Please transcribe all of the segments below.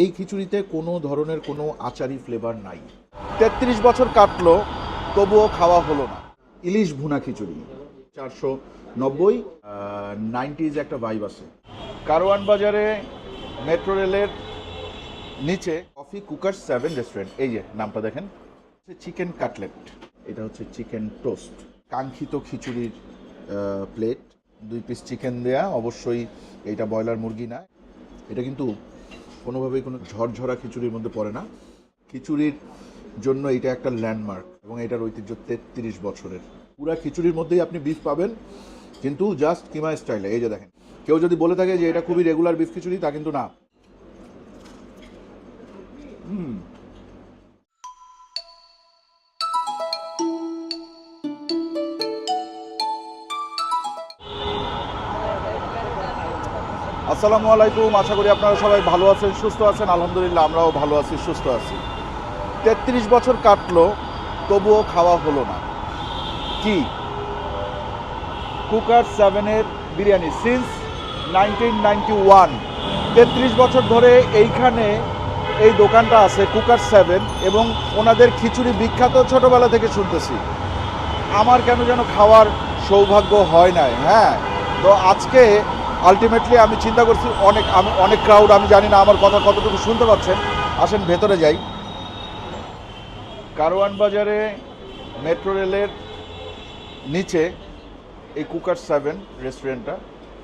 এই খিচুড়িতে কোনো ধরনের কোনো আচারি ফ্লেভার নাই। তেত্রিশ বছর কাটলো, তবুও খাওয়া হলো না। ইলিশ ভুনা খিচুড়ি, চারশো নব্বই নাইনটিজ একটা ভাইব আছে। কারওয়ান বাজারে মেট্রো রেলের নিচে কফি কুকার সেভেন রেস্টুরেন্ট এই যে, নামটা দেখেন। চিকেন কাটলেট এটা হচ্ছে চিকেন টোস্ট কাঙ্ক্ষিত খিচুড়ির প্লেট দুই পিস চিকেন দেয়া, অবশ্যই এইটা ব্রয়লার মুরগি না। এটা কিন্তু কোনোভাবেই কোনো ঝরঝরা খিচুড়ির মধ্যে পড়ে না। খিচুড়ির জন্য এটা একটা ল্যান্ডমার্ক এবং এটার ঐতিহ্য তেত্রিশ বছরের। পুরা খিচুড়ির মধ্যেই আপনি বিফ পাবেন, কিন্তু জাস্ট কিমা স্টাইলে এই যে দেখেন, কেউ যদি বলে থাকে যে এটা খুবই রেগুলার বিফ খিচুড়ি, তা কিন্তু না। আসসালামু আলাইকুম। আশা করি আপনারা সবাই ভালো আছেন, সুস্থ আছেন। আলহামদুলিল্লাহ, আমরাও ভালো আছি, সুস্থ আছি। তেত্রিশ বছর কাটলো, তবুও খাওয়া হলো না। কি? কুকার সেভেনের biryani. Since nineteen ninety one তেত্রিশ বছর ধরে এইখানে এই দোকানটা আছে, কুকার সেভেন, এবং ওনাদের খিচুড়ি বিখ্যাত ছোটবেলা থেকে শুনতেছি। আমার কেন যেন খাওয়ার সৌভাগ্য হয় নাই হ্যাঁ? তো আজকে আলটিমেটলি আমি চিন্তা করছি, অনেক, আমি, অনেক ক্রাউড আমি জানি না আমার কথা কতটুকু শুনতে পাচ্ছেন। আসেন, ভেতরে যাই। কারওয়ান বাজারে মেট্রো রেলের নিচে, এই কুকার সেভেন রেস্টুরেন্টটা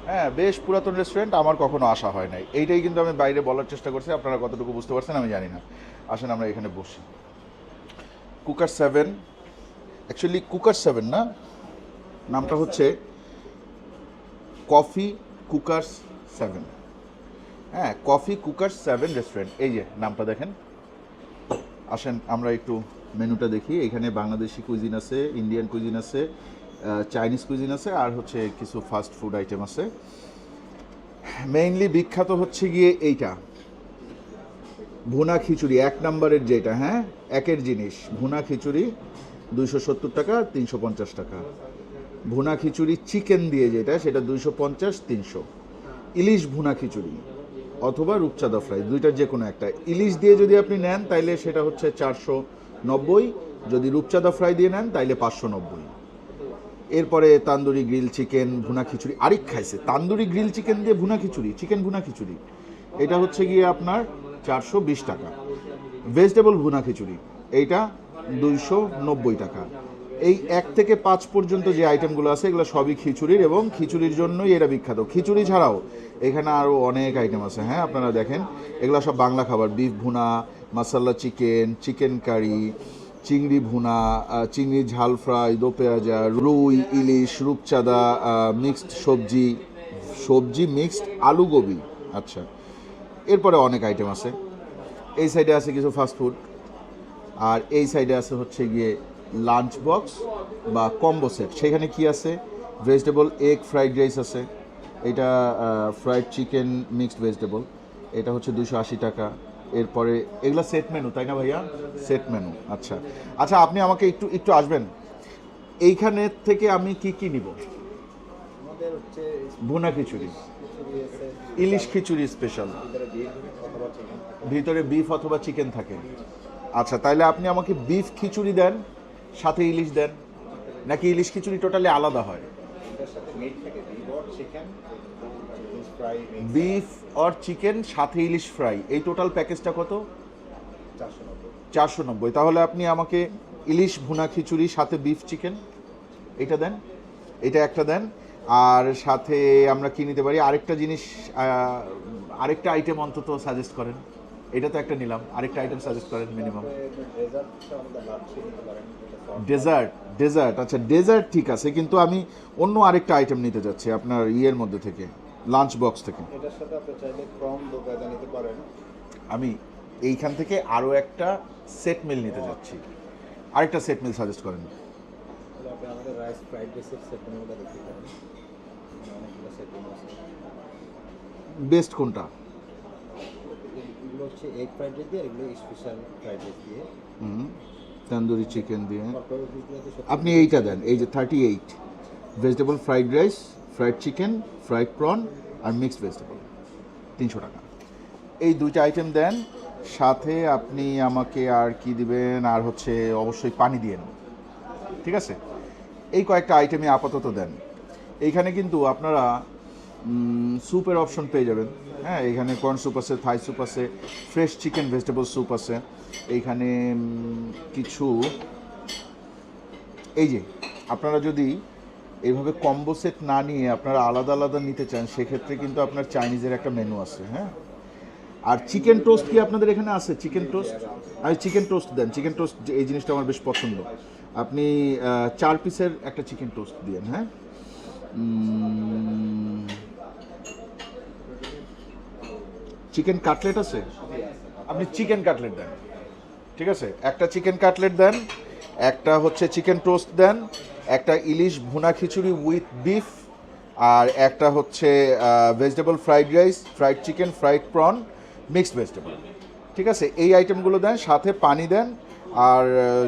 হ্যাঁ বেশ পুরাতন রেস্টুরেন্ট আমার কখনো আসা হয় নাই। এইটাই কিন্তু আমি বাইরে বলার চেষ্টা করছি, আপনারা কতটুকু বুঝতে পারছেন আমি জানি না। আসেন, আমরা এখানে বসি। Cooker seven actually cooker seven না? নামটা হচ্ছে কফি কুকার্স সেভেন হ্যাঁ কফি কুকার্স সেভেন রেস্টুরেন্ট এই যে, নামটা দেখেন। আসেন, আমরা একটু মেনুটা দেখি। এখানে বাংলাদেশি কুইজিন আছে ইন্ডিয়ান কুইজিন আছে চাইনিজ কুইজিন আছে, আর হচ্ছে কিছু ফাস্ট ফুড আইটেম আছে। মেইনলি বিখ্যাত হচ্ছে গিয়ে এইটা। ভুনা খিচুড়ি, এক নম্বরের যেটা হ্যাঁ? একের জিনিস, ভুনা খিচুড়ি দুইশো সত্তর টাকা, তিনশো পঞ্চাশ টাকা। ভুনা খিচুড়ি চিকেন দিয়ে যেটা, সেটা দুইশো পঞ্চাশ, তিনশো। ইলিশ ভুনা খিচুড়ি অথবা রূপচাঁদা ফ্রাই, দুইটার যে কোনো একটা। ইলিশ দিয়ে যদি আপনি নেন, তাইলে সেটা হচ্ছে চারশো নব্বই। যদি রূপচাঁদা ফ্রাই দিয়ে নেন, তাইলে পাঁচশো নব্বই। এরপরে তান্দুরি গ্রিল চিকেন, ভুনা খিচুড়ি, আরেক খাইছে, তান্দুরি গ্রিল চিকেন দিয়ে ভুনা খিচুড়ি, চিকেন ভুনা খিচুড়ি। এটা হচ্ছে গিয়ে আপনার চারশো বিশ টাকা। ভেজিটেবল ভুনা খিচুড়ি, এইটা দুইশো নব্বই টাকা। এই এক থেকে পাঁচ পর্যন্ত যে আইটেমগুলো আছে, এগুলো সবই খিচুড়ির এবং খিচুড়ির জন্যই এরা বিখ্যাত। খিচুড়ি ছাড়াও এখানে আরও অনেক আইটেম আছে হ্যাঁ আপনারা দেখেন। এগুলো সব বাংলা খাবার বিফ ভুনা মাসাল্লা চিকেন চিকেন কারি চিংড়ি ভুনা চিংড়ি ঝাল ফ্রাই দো পেঁয়াজা, রুই, ইলিশ, রূপচাঁদা মিক্সড সবজি সবজি মিক্সড আলু গোবি আচ্ছা। এরপরে অনেক আইটেম আছে। এই সাইডে আছে কিছু ফাস্টফুড আর এই সাইডে আছে হচ্ছে গিয়ে লাঞ্চ বক্স বা কম্বো সেট। সেখানে কি আছে? ভেজিটেবল এগ ফ্রাইড রাইস আছে। এটা ফ্রাইড চিকেন মিক্সড ভেজিটেবল এটা হচ্ছে দুশো আশি টাকা। এরপরে এগুলো সেট মেনু তাই না ভাইয়া? সেট মেনু আচ্ছা। আচ্ছা আপনি আমাকে একটু একটু আসবেন। এইখানে থেকে আমি কি কি নিব? ভুনা খিচুড়ি। ইলিশ খিচুড়ি স্পেশাল ভিতরে বিফ অথবা চিকেন ভিতরে বিফ অথবা চিকেন থাকে। আচ্ছা তাইলে আপনি আমাকে বিফ খিচুড়ি দেন। সাথে ইলিশ দেন, নাকি ইলিশ খিচুড়ি টোটালি আলাদা হয়? বিফ অর চিকেন, সাথে ইলিশ ফ্রাই, এই টোটাল প্যাকেজটা কত? চারশো নব্বই। তাহলে আপনি আমাকে ইলিশ ভুনা খিচুড়ি, সাথে বিফ চিকেন, এটা দেন, এটা একটা দেন, আর সাথে আমরা কি নিতে পারি? আরেকটা জিনিস আরেকটা আইটেম অন্তত সাজেস্ট করেন। এটা তো একটা নিলাম। আরেকটা আইটেম সাজেস্ট করেন মিনিমাম। ডেজার্ট ডেজার্ট আচ্ছা ডেজার্ট ঠিক আছে কিন্তু আমি অন্য আরেকটা আইটেম নিতে যাচ্ছি আপনার ইয়ের মধ্যে থেকে লাঞ্চ বক্স থেকে। এটার সাথে আপনি চাইলে ক্রম নিতে পারেন। আমি এইখান থেকে আরও একটা সেট মিল নিতে যাচ্ছি। আরেকটা সেট মিল সাজেস্ট করেন। তাহলে আপনি আমাদের রাইস ফ্রাইড রাইসের সেট দেখতে পারেন। অনেকগুলো সেট মেনু বেস্ট কোনটা? এগুলো হচ্ছে এগ ফ্রাইড রাইস দিয়ে এগুলো স্পেশাল ফ্রাইড রাইস দিয়ে। হুম তন্দুরি চিকেন দিয়ে। আপনি এইটা দেন এই যে thirty eight vegetable fried rice fried chicken fried prawn আর মিক্সড ভেজিটেবল তিনশো টাকা। এই দুইটা আইটেম দেন সাথে আপনি আমাকে আর কি দিবেন আর হচ্ছে অবশ্যই পানি দিয়েন ঠিক আছে? এই কয়েকটা আইটেমই আপাতত দেন। এইখানে কিন্তু আপনারা স্যুপের অপশন পেয়ে যাবেন। হ্যাঁ এখানে কর্ন স্যুপ আছে থাই স্যুপ আছে ফ্রেশ চিকেন ভেজিটেবল স্যুপ আছে। এইখানে কিছু, এই যে, আপনারা যদি এইভাবে কম্বো সেট না নিয়ে আপনারা আলাদা আলাদা নিতে চান, সেক্ষেত্রে কিন্তু আপনার চাইনিজের একটা মেনু আছে হ্যাঁ। আর চিকেন টোস্ট কি আপনাদের এখানে আছে? চিকেন টোস্ট আমি চিকেন টোস্ট দেন। চিকেন টোস্ট এই জিনিসটা আমার বেশ পছন্দ। আপনি চার পিসের একটা চিকেন টোস্ট দিন হ্যাঁ। চিকেন কাটলেট আছে? আপনি চিকেন কাটলেট দেন। ঠিক আছে? একটা চিকেন কাটলেট দেন, একটা হচ্ছে চিকেন টোস্ট দেন, একটা ইলিশ ভুনা খিচুড়ি উইথ বিফ আর একটা হচ্ছে vegetable fried rice fried chicken fried prawn mixed vegetable ঠিক আছে? এই আইটেমগুলো দেন, সাথে পানি দেন, আর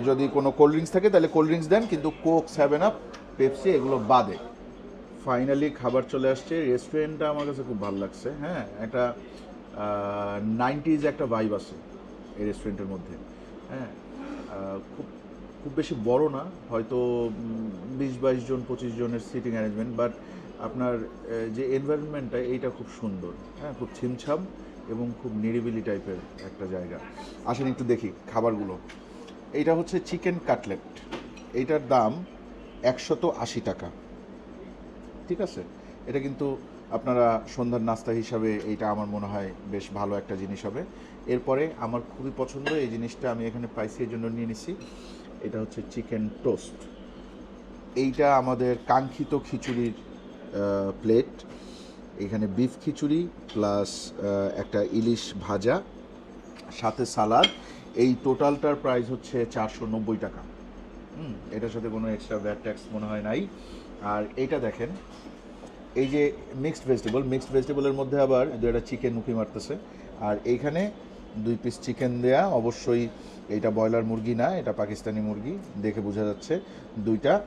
যদি কোনো কোল্ড ড্রিঙ্কস থাকে, তাহলে কোল্ড ড্রিঙ্কস দেন, কিন্তু কোক সেভেন আপ পেপসি এগুলো বাদে। ফাইনালি খাবার চলে আসছে। রেস্টুরেন্টটা আমার কাছে খুব ভালো লাগছে হ্যাঁ? একটা নাইনটিজ একটা ভাইব আছে এই রেস্টুরেন্টের মধ্যে। হ্যাঁ খুব খুব বেশি বড় না, হয়তো বিশ, বাইশ জন, পঁচিশ জনের সিটিং অ্যারেঞ্জমেন্ট বাট আপনার যে এনভায়রনমেন্টটা এইটা খুব সুন্দর। হ্যাঁ খুব ছিমছাম এবং খুব নিরিবিলি টাইপের একটা জায়গা। আসেন একটু দেখি খাবারগুলো। এইটা হচ্ছে চিকেন কাটলেট এইটার দাম একশত আশি টাকা। ঠিক আছে? এটা কিন্তু আপনারা সন্ধ্যার নাস্তা হিসাবে এইটা আমার মনে হয় বেশ ভালো একটা জিনিস হবে। এরপরে আমার খুবই পছন্দ এই জিনিসটা আমি এখানে পাইছি জন্য নিয়ে নিছি। এটা হচ্ছে চিকেন টোস্ট। এইটা আমাদের কাঙ্ক্ষিত খিচুড়ির প্লেট। এখানে বিফ খিচুড়ি প্লাস একটা ইলিশ ভাজা, সাথে সালাদ। এই টোটালটার প্রাইস হচ্ছে চারশো নব্বই টাকা। হুম, এটার সাথে কোনো এক্সট্রা ভ্যাট ট্যাক্স মনে হয় নাই। আর এটা দেখেন এই যে মিক্সড ভেজিটেবল মিক্সড ভেজিটেবলের মধ্যে আবার দু একটা চিকেন মুখি মারতেছে। আর এইখানে দুই পিস চিকেন দেয়া, অবশ্যই এইটা ব্রয়লার মুরগি না, এটা পাকিস্তানি মুরগি, দেখে বোঝা যাচ্ছে। দুইটা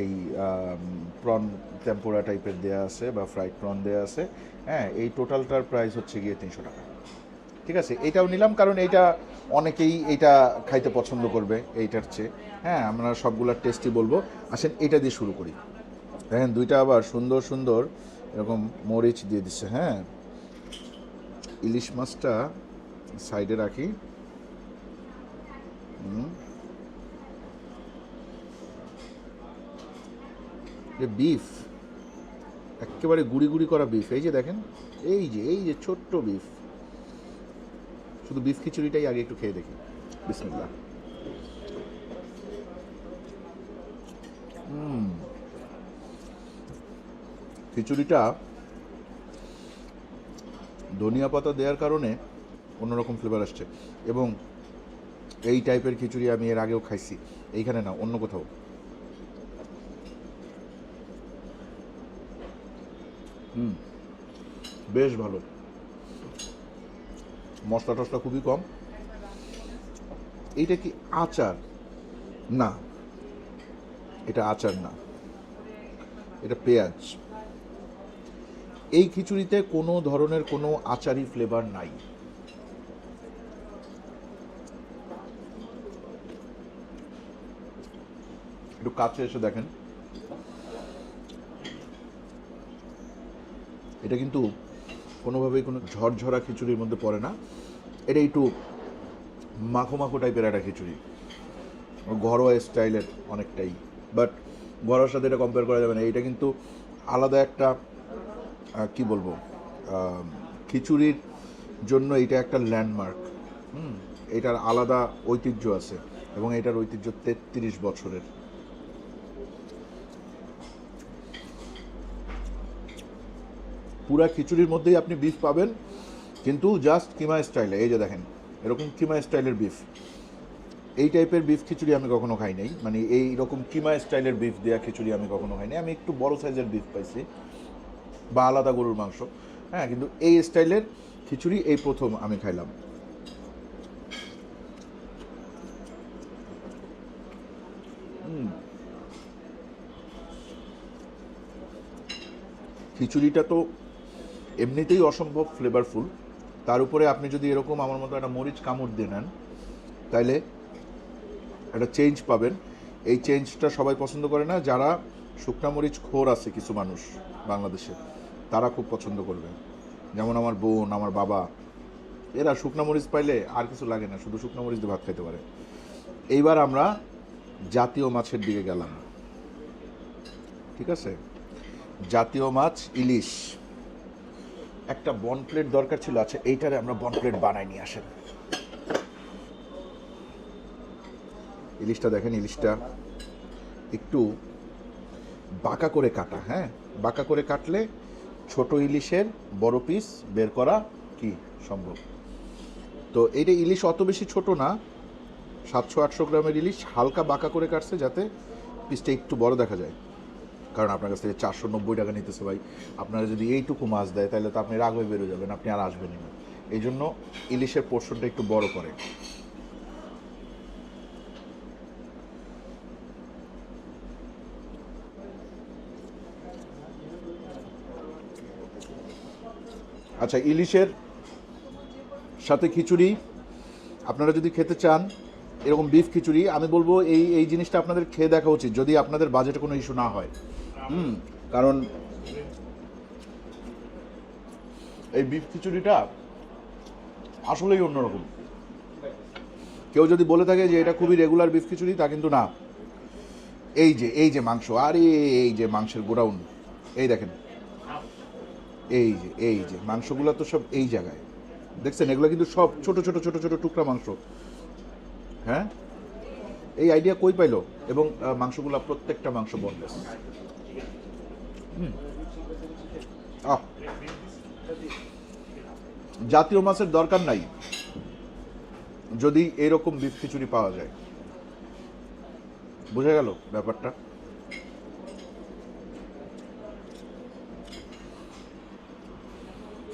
এই প্রন টেম্পোরা টাইপের দেয়া আছে বা ফ্রাইড প্রন দেয়া আছে। হ্যাঁ এই টোটালটার প্রাইস হচ্ছে গিয়ে তিনশো টাকা। ঠিক আছে? এইটাও নিলাম, কারণ এইটা অনেকেই এইটা খাইতে পছন্দ করবে, এইটার চেয়ে। হ্যাঁ আমরা সবগুলার টেস্টই বলব। আসেন এটা দিয়ে শুরু করি। দেখেন দুইটা আবার সুন্দর সুন্দর এরকম মরিচ দিয়ে দিচ্ছে হ্যাঁ। ইলিশ মাছটা সাইডে রাখি। বিফ, একেবারে গুড়ি গুড়ি করা বিফ, এই যে দেখেন, এই যে এই যে ছোট্ট বিফ। শুধু বিফ খিচুড়িটাই আগে একটু খেয়ে দেখি। বিসমিল্লাহ। খিচুড়িটা ধনিয়া পাতা দেওয়ার কারণে অন্যরকম ফ্লেভার আসছে। এবং এই টাইপের খিচুড়ি আমি এর আগেও খাইছি। এইখানে না, অন্য কোথাও। হুম, বেশ ভালো। মশলা টশলা খুবই কম। এইটা কি আচার? না, এটা আচার না। এটা পেঁয়াজ। এই খিচুড়িতে কোনো ধরনের কোনো আচারি ফ্লেভার নাই। একটু কাছে এসে দেখেন। এটা কিন্তু কোনোভাবেই কোনো ঝরঝরা খিচুড়ির মধ্যে পড়ে না। এটা একটু মাখো মাখো টাইপের একটা খিচুড়ি। ঘরোয়া স্টাইলের অনেকটাই। বাট ঘরোয়ার সাথে এটা কম্পেয়ার করা যাবে না। এটা কিন্তু আলাদা একটা কি বলব? খিচুড়ির জন্য এটা একটা ল্যান্ডমার্ক হুম, এটার আলাদা ঐতিহ্য আছে এবং এটার ঐতিহ্য তেত্রিশ বছরের। পুরা খিচুড়ির মধ্যেই আপনি বিফ পাবেন, কিন্তু জাস্ট কিমা স্টাইলে এই যে দেখেন, এরকম কিমা স্টাইলের বিফ এই টাইপের বিফ খিচুড়ি আমি কখনো খাই নাই মানে এই রকম কিমা স্টাইলের বিফ দেওয়া খিচুড়ি আমি কখনো খাই নাই। আমি একটু বড় সাইজের বিফ পাইছি। বা আলাদা গরুর মাংস। হ্যাঁ কিন্তু এই স্টাইলের খিচুড়ি এই প্রথম আমি খাইলাম। খিচুড়িটা তো এমনিতেই অসম্ভব ফ্লেভারফুল তার উপরে আপনি যদি এরকম আমার মতো একটা মরিচ কামড় দিয়ে নেন, তাইলে একটা চেঞ্জ পাবেন। এই চেঞ্জটা সবাই পছন্দ করে না? যারা শুকনা মরিচ খোর আছে কিছু মানুষ বাংলাদেশে। তারা খুব পছন্দ করবে। যেমন আমার বোন, আমার বাবা, এরা শুকনা মরিচ পাইলে আর কিছু লাগে না, শুধু শুকনা মরিচ দিয়ে ভাত খাইতে পারে। এইবার আমরা জাতীয় মাছের দিকে গেলাম। ঠিক আছে? জাতীয় মাছ, ইলিশ। একটা বন প্লেট দরকার ছিল আচ্ছা এইটারে আমরা বন প্লেট বানাই নিয়ে আসেন। ইলিশটা দেখেন, ইলিশটা একটু বাঁকা করে কাটা হ্যাঁ? বাঁকা করে কাটলে ছোট ইলিশের বড় পিস বের করা কি সম্ভব? তো এইটা ইলিশ অত বেশি ছোট না, সাতশো আটশো গ্রামের ইলিশ হালকা বাঁকা করে কাটছে যাতে পিসটা একটু বড় দেখা যায়। কারণ আপনার কাছ থেকে চারশো নব্বই টাকা নিতেছে ভাই। আপনারা যদি এইটুকু মাছ দেয়, তাহলে তো আপনি রাগ হয়ে বেরো যাবেন, আপনি আর আসবেনই না। এই জন্য ইলিশের পোর্শনটা একটু বড় করে। আচ্ছা ইলিশের সাথে খিচুড়ি, আপনারা যদি খেতে চান, এরকম বিফ খিচুড়ি, আমি বলব এই এই জিনিসটা আপনাদের খেয়ে দেখা উচিত, যদি আপনাদের বাজেটে কোনো ইস্যু না হয়। হুম, কারণ এই বিফ খিচুড়িটা আসলেই অন্যরকম। কেউ যদি বলে থাকে যে এটা খুবই রেগুলার বিফ খিচুড়ি, তা কিন্তু না। এই যে এই যে মাংস, আরে, এই যে মাংসের গোডাউন, এই দেখেন। এই যে এই যে, মাংসগুলো তো সব এই জায়গায়। দেখছেন? এগুলো কিন্তু সব ছোট ছোট ছোট ছোট টুকরা মাংস। হ্যাঁ? এই আইডিয়া কই পাইলো? এবং মাংসগুলো প্রত্যেকটা মাংস বনলেস আহ। জাতীয় মাছের দরকার নাই। যদি এরকম বিফ খিচুড়ি পাওয়া যায়। বুঝা গেল ব্যাপারটা?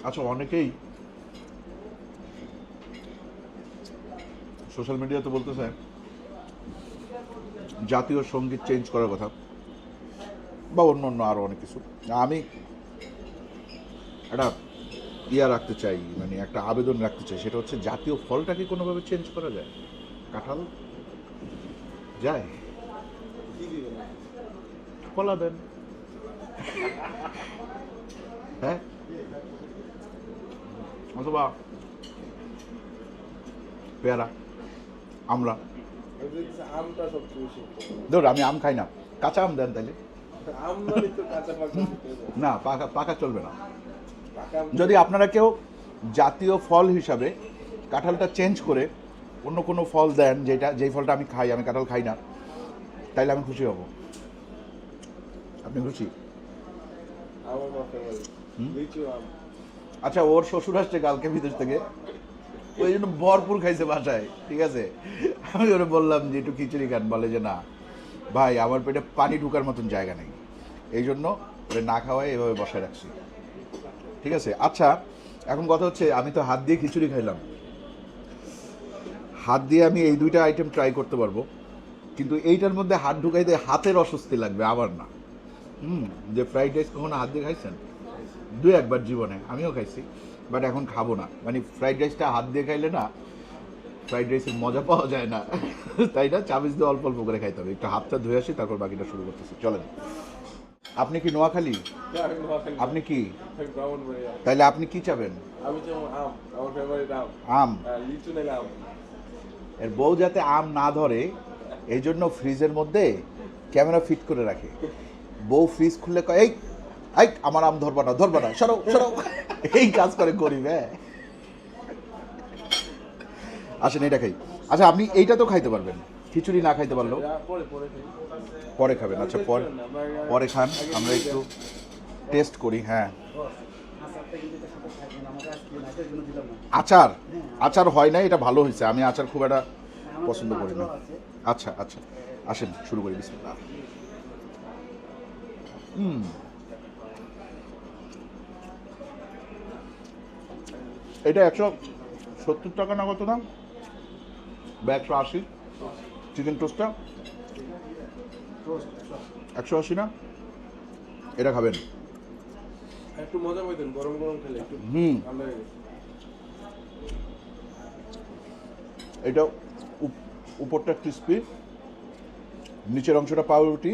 আচ্ছা অনেকেই সোশ্যাল মিডিয়াতে বলতেছে, জাতীয় সংগীত চেঞ্জ করার কথা, বা অন্য অন্য আরও অনেক কিছু। আমি একটা ইয়া রাখতে চাই মানে একটা আবেদন রাখতে চাই, সেটা হচ্ছে জাতীয় ফলটাকে কোনোভাবে চেঞ্জ করা যায়? কাঁঠাল? যায়। কলা দেন। অথবা পেয়ারা আমরা ধর আমি আম খাই না। কাঁচা আম দেন তাইলে। না পাকা পাকা চলবে না। যদি আপনারা কেউ জাতীয় ফল হিসাবে কাঁঠালটা চেঞ্জ করে অন্য কোনো ফল দেন যেটা যেই ফলটা আমি খাই আমি কাঁঠাল খাই না তাইলে আমি খুশি হব। আপনি খুশি? আম আমার? লিচু আম। আচ্ছা ওর শ্বশুর আসছে কালকে বিদেশ থেকে। ওই জন্য ভরপুর খাইছে বাসায়, ঠিক আছে? আমি ওরে বললাম যে, একটু খিচুড়ি খান। বলে যে, না, ভাই, আমার পেটে পানি ঢুকার মতন জায়গা নেই। এই জন্য না খাওয়াই এভাবে বসায় রাখছি। ঠিক আছে? আচ্ছা এখন কথা হচ্ছে, আমি তো হাত দিয়ে খিচুড়ি খাইলাম। হাত দিয়ে আমি এই দুইটা আইটেম ট্রাই করতে পারব। কিন্তু এইটার মধ্যে হাত ঢুকাইতে হাতের অস্বস্তি লাগবে, আবার না। হুম, যে ফ্রাইড রাইস কখনো হাত দিয়ে খাইছেন? দু একবার জীবনে আমিও খাইছি বাট এখন খাব না। মানে ফ্রাইড রাইসটা হাত দিয়ে খাইলে না ফ্রাইড রাইসের মজা পাওয়া যায় না। তাই না? চামিচ দিয়ে অল্প অল্প করে খাইতে হবে। একটু হাতটা ধুয়ে আসি তারপর বাকিটা শুরু করতেছি। চলেন। আপনি কি নোয়াখালী? আপনি কি? তাইলে আপনি কি চাবেন? আম ফেভারিট আম এর বউ যাতে আম না ধরে এই জন্য ফ্রিজের মধ্যে ক্যামেরা ফিট করে রাখে। বউ ফ্রিজ খুললে কয় এই এই আমার আম ধরবা না ধরবা না সরো সরো। এই কাজ করে গরিব হ্যাঁ। আসেন এটা খাই। আচ্ছা আপনি এইটা তো খাইতে পারবেন। খিচুড়ি না খাইতে পারলেও। পরে খাবেন আচ্ছা পরে পরে খান আমরা একটু টেস্ট করি হ্যাঁ। আচার? আচার হয় না এটা ভালো হয়েছে। আমি আচার খুব একটা পছন্দ করি না। আচ্ছা আচ্ছা। আসেন শুরু করি বিসমিল্লাহ। হুম। এটা একশো সত্তর টাকা না কত দাম। বা একশো আশি চিকেন টোস্টটা একশো আশি না? এটা খাবেন। একটু মজা পাইতেন গরম গরম খেলে একটু হুম। এটা উপ- উপরটা ক্রিস্পি নিচের অংশটা পাউরুটি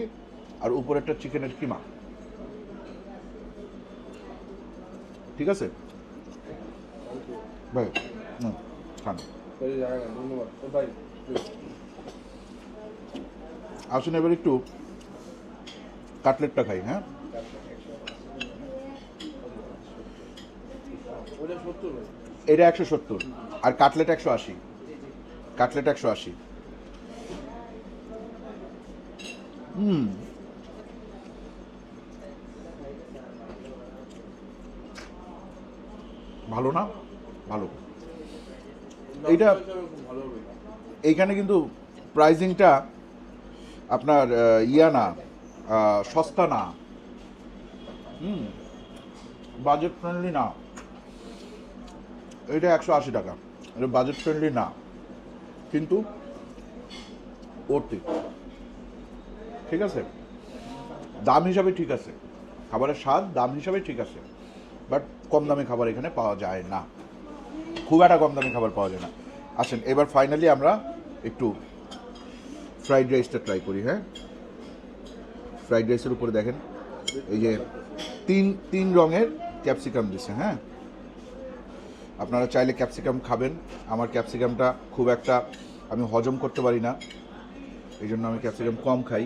আর উপরেরটা চিকেনের কিমা। ঠিক আছে? ভাই হুম, খান আসুন এবার একটু কাটলেটটা খাই হ্যাঁ এটা একশো সত্তর আর কাটলেট একশো আশি কাটলেট একশো আশি হুম ভালো না ভালো। এইটা এইখানে কিন্তু প্রাইজিংটা আপনার ইয়া না সস্তা না। হুম বাজেট ফ্রেন্ডলি না। এটা একশো আশি টাকা। এটা বাজেট ফ্রেন্ডলি না। কিন্তু ওটি ঠিক আছে? দাম হিসাবে ঠিক আছে। খাবারের স্বাদ দাম হিসাবে ঠিক আছে। বাট কম দামে খাবার এখানে পাওয়া যায় না। খুব একটা কম দামি খাবার পাওয়া যায় না। আসেন, এবার ফাইনালি আমরা একটু ফ্রাইড রাইসটা ট্রাই করি হ্যাঁ? ফ্রাইড রাইসের উপরে দেখেন, এই যে তিন তিন রঙের ক্যাপসিকাম দিছে হ্যাঁ? আপনারা চাইলে ক্যাপসিকাম খাবেন। আমার ক্যাপসিকামটা খুব একটা আমি হজম করতে পারি না, এই জন্য আমি ক্যাপসিকাম কম খাই।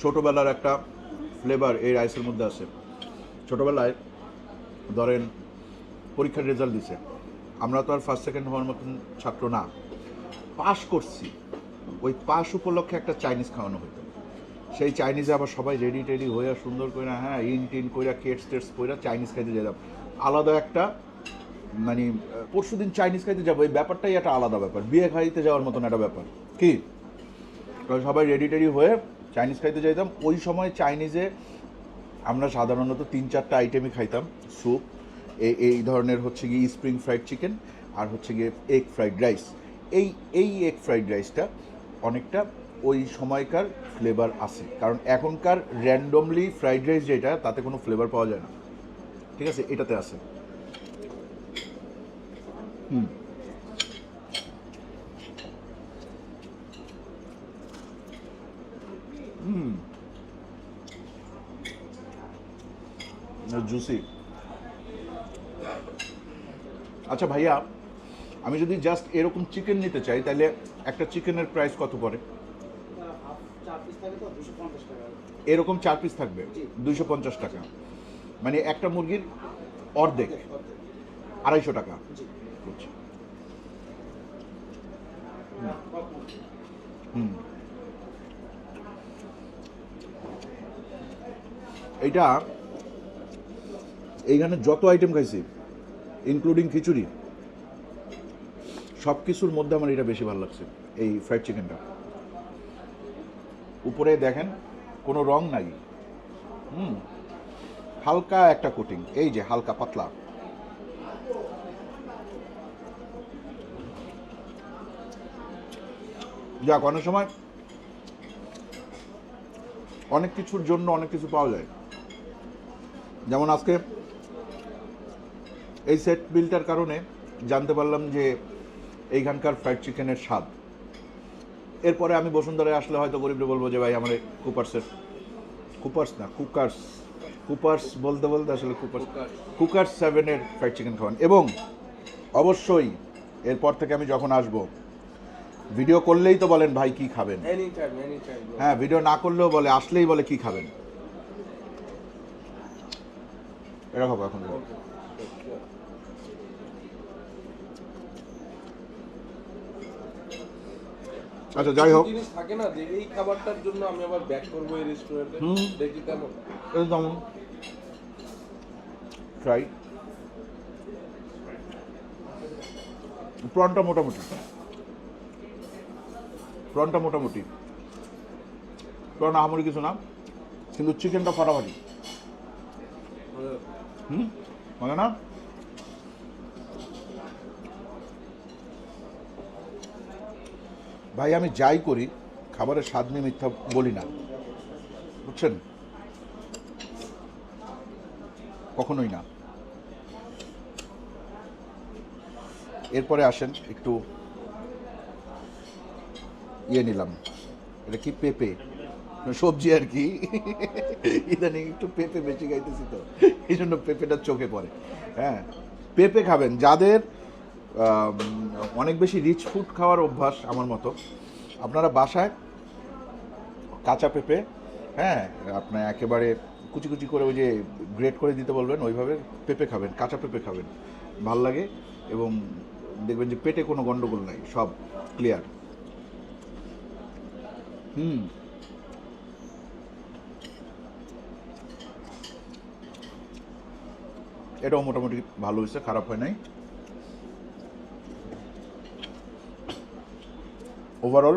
ছোটোবেলার একটা ফ্লেভার এই রাইসের মধ্যে আছে। ছোটোবেলায় ধরেন পরীক্ষার রেজাল্ট দিছে। আমরা তো আর ফার্স্ট সেকেন্ড হওয়ার মতন ছাত্র না। পাশ করছি। ওই পাস উপলক্ষে একটা চাইনিজ খাওয়ানো হতো সেই চাইনিজে আবার সবাই রেডি টেডি হইয়া সুন্দর করে হ্যাঁ ইন, টিন কইরা কেটস টেটস কইরা চাইনিজ খাইতে যেতাম। আলাদা একটা মানে পরশু দিন চাইনিজ খাইতে যাব। এই ব্যাপারটাই একটা আলাদা ব্যাপার। বিয়ে খাইতে যাওয়ার মতন একটা ব্যাপার। কি? সবাই রেডি টেডি হয়ে চাইনিজ খাইতে যেতাম ওই সময় চাইনিজে আমরা সাধারণত তিন চারটা আইটেমই খাইতাম। স্যুপ এই ধরনের হচ্ছে গিয়ে স্প্রিং ফ্রাইড চিকেন আর হচ্ছে গিয়ে এগ ফ্রাইড রাইস এই এই এগ ফ্রাইড রাইসটা অনেকটা ওই সময়কার ফ্লেভার আছে। কারণ এখনকার র্যান্ডমলি ফ্রাইড রাইস যেটা, তাতে কোনো ফ্লেভার পাওয়া যায় না। ঠিক আছে? এটাতে আছে। হুম। হুম জুসি আচ্ছা ভাইয়া আমি যদি জাস্ট এরকম চিকেন নিতে চাই তাহলে একটা চিকেনের প্রাইস কত পড়ে? দুশো এরকম চার পিস থাকবে জি। দুইশো পঞ্চাশ টাকা। মানে একটা মুরগির অর্ধেক আড়াইশো টাকা। হুম। এইটা এইখানে যত আইটেম খাইছি ইনক্লুডিং খিচুড়ি সব কিছুর মধ্যে আমার এটা বেশি ভালো লাগছে, এই ফ্রাইড চিকেনটা উপরে দেখেন, কোনো রং নাই। হুম, হালকা একটা কোটিং এই যে হালকা পাতলা। যাক, অনেক সময় অনেক কিছুর জন্য অনেক কিছু পাওয়া যায়। যেমন আজকে এই সেট বিলটার কারণে জানতে পারলাম যে এইখানকার ফ্রাইড চিকেনের স্বাদ। এরপরে আমি বসুন্ধরায় আসলে হয়তো গরিবরে বলব যে ভাই আমার কুপার্সের কুপার্স না কুকার্স কুপার্স বলতে বলতে আসলে কুপার্স কুকার সেভেনের ফ্রাইড চিকেন খাওয়ান। এবং অবশ্যই এরপর থেকে আমি যখন আসব ভিডিও করলেই তো বলেন ভাই কি খাবেন। হ্যাঁ ভিডিও না করলেও বলে আসলেই বলে কি খাবেন। এটা খাব এখন আচ্ছা যাই হোক। জিনিস থাকে না যে এই খাবারটার জন্য আমি আবার ব্যাক করব এই রেস্টুরেন্টে। দেখি কেমন। একদম ফ্রাই প্রনটা মোটামুটি। প্রনটা মোটামুটি। প্রন আহামরি কিছু না। কিন্তু চিকেনটা ফাটাফাটি। হুম না ভাই, আমি যাই করি, খাবারের স্বাদ নিয়ে মিথ্যা বলি না। বুঝছেন? কখনোই না। এরপরে আসেন, একটু ইয়ে নিলাম। এটা কি পেঁপে? সবজি আর কি। ইদানিং একটু পেঁপে বেশি খাইতেছি তো, এই জন্য পেঁপেটা চোখে পড়ে। হ্যাঁ পেঁপে খাবেন। যাদের অনেক বেশি রিচ ফুড খাওয়ার অভ্যাস আমার মতো, আপনারা বাসায় কাঁচা পেঁপে হ্যাঁ আপনার একেবারে কুচি কুচি করে ওই যে গ্রেট করে দিতে বলবেন, ওইভাবে পেঁপে খাবেন, কাঁচা পেঁপে খাবেন। ভালো লাগে এবং দেখবেন যে পেটে কোনো গন্ডগোল নাই, সব ক্লিয়ার হুম। এটাও মোটামুটি ভালো হয়েছে, খারাপ হয় নাই। ওভারঅল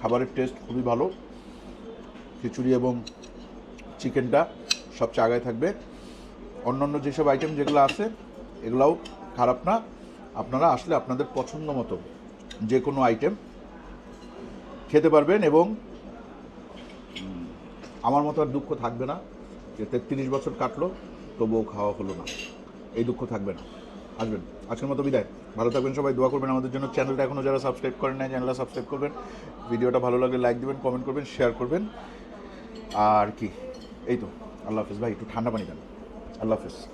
খাবারের টেস্ট খুবই ভালো। খিচুড়ি এবং চিকেনটা সবচেয়ে আগায় থাকবে। অন্যান্য যেসব আইটেম যেগুলো আছে, এগুলাও খারাপ না। আপনারা আসলে আপনাদের পছন্দ মতো যে কোনো আইটেম খেতে পারবেন এবং আমার মতো আর দুঃখ থাকবে না যে তেত্রিশ বছর কাটলো। তবুও খাওয়া হলো না। এই দুঃখ থাকবে না। আসবেন। আজকের মতো বিদায়। ভালো থাকবেন সবাই। দোয়া করবেন আমাদের জন্য। চ্যানেলটা এখনও যারা সাবস্ক্রাইব করেন না চ্যানেলটা সাবস্ক্রাইব করবেন। ভিডিওটা ভালো লাগলে লাইক দেবেন, কমেন্ট করবেন, শেয়ার করবেন। আর কি? এই তো। আল্লাহ হাফিজ। ভাই, একটু ঠান্ডা পানি দেন। আল্লাহ হাফিজ।